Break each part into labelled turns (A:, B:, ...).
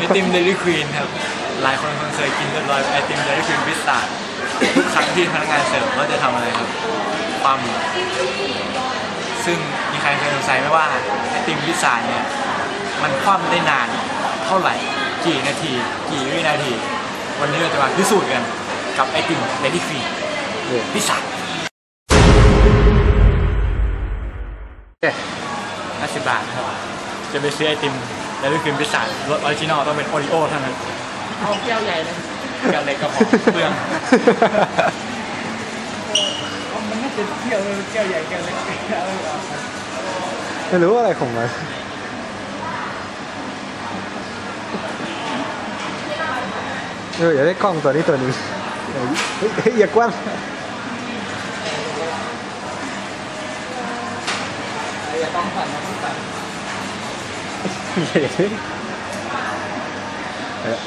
A: ไอติมเดลี่ควีนครับ หลายคนคงเคยกินเรียบร้อยไอติมเดลี่ควีนพิซซ่าทุกครั้งที่พนักงานเสิร์ฟเขาจะทำอะไรครับความซึ่งมีใครเคยสงสัยไหมว่าไอติมพิซซ่าเนี่ยมันคว่ำได้นานเท่าไหร่ กี่นาที กี่วินาที วันนี้เราจะมาพิสูจน์กันกับไอติมเดลี่ควีนพิซซ่า
B: เอ๊ะ
A: 50บาทครับ จะไปซื้อไอติมเดลี่ควีนพิซซ่ารสออริจินอลต้องเป็นโอริโอเท่านั้น
C: เอาแก้วใหญ่เลย
A: แก้วเล็กก็พอเปลือง
C: เอามันน่าจะเที่ยวเลยแก้วใหญ่แก้วเล็กเอาเอา
B: ไม่รู้อะไรของมันเอออยากได้กล้องตัวนี้ตัวหนึงเฮ้ยเฮ้ยอย่ากว้าน
C: อย่าต้องสั่นนะต้องสั่น
B: เฮ้ยเออ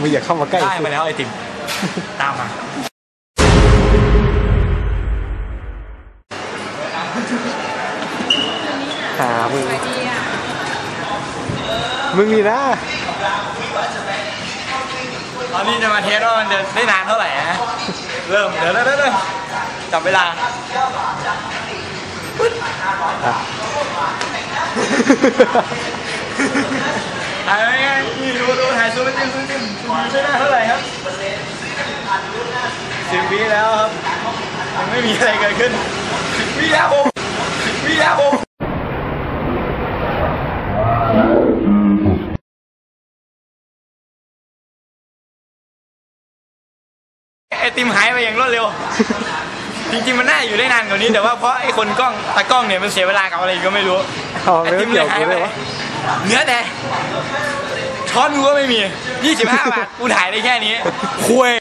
B: มึงอย่าเข้ามาใกล้
A: ได้
B: สิ
A: มาแล้วไอติม ตามมา
B: หามึงมึงนี่นะ
A: ตอนนี้จะมาเทสว่ามันจะได้นานเท่าไหร่นะเริ่มเดี๋ยวเดี๋ยวเดี๋ยวเดี๋ยวจับเวลา
B: อะ
A: ถ่ายไว้ไงนี่ดูดูถ่ายซูมไปจิ้มซูมจิ้มซูมไม่ได้เท่าไหร่ครับ สิบวิแล้วครับ ยังไม่มีอะไรเกิดขึ้นสิบวิแล้วผมสิบวิแล้วผมไอติมหายไปอย่างรวดเร็ว จริงๆมันน่าอยู่ได้นานกว่านี้ แต่ว่าเพราะไอ้คนกล้องตากล้องเนี่ยมันเสียเวลากับอะไรก็ไม่รู้
B: เอาไม่ต้องเกี่ยวกูเลยวะ
A: เนื้อแต่ช้อนกูก็ไม่มี 25 บาท กูถ่ายได้แค่นี้คุย